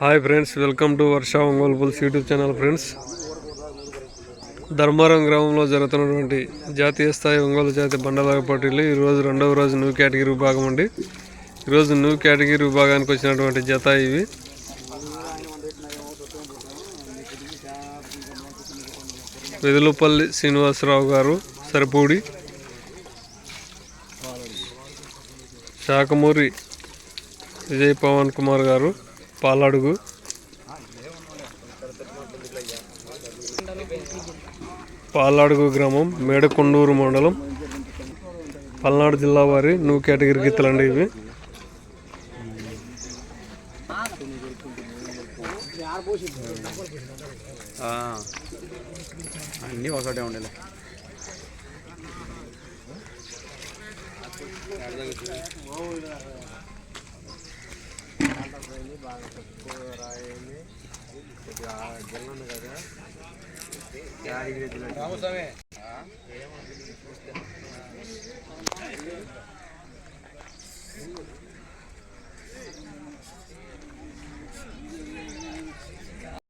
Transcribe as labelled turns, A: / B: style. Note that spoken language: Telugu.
A: Hi friends welcome to Varsha Ongole pulse YouTube channel friends Dharmaram గ్రామంలో జరుగుతున్నటువంటి జాతీయ స్థాయి ఒంగోలు జాతి బండలాగ పోటీలు ఈరోజు రెండవ రోజు న్యూ కేటగిరీ విభాగం అండి. ఈరోజు న్యూ కేటగిరీ విభాగానికి వచ్చినటువంటి జత ఇవి. వెదులుపల్లి శ్రీనివాసరావు గారు సరిపూడి. శాఖమూరి విజయ్ పవన్ కుమార్ గారు. పాలడుగు. పాలడుగు గ్రామం మేడకొండూరు మండలం పల్నాడు జిల్లా వారి నువ్వు కేటగిరీ గీతలండి ఇవి.
B: అన్నీ ఒకటే ఉండేలే. రామస్వామి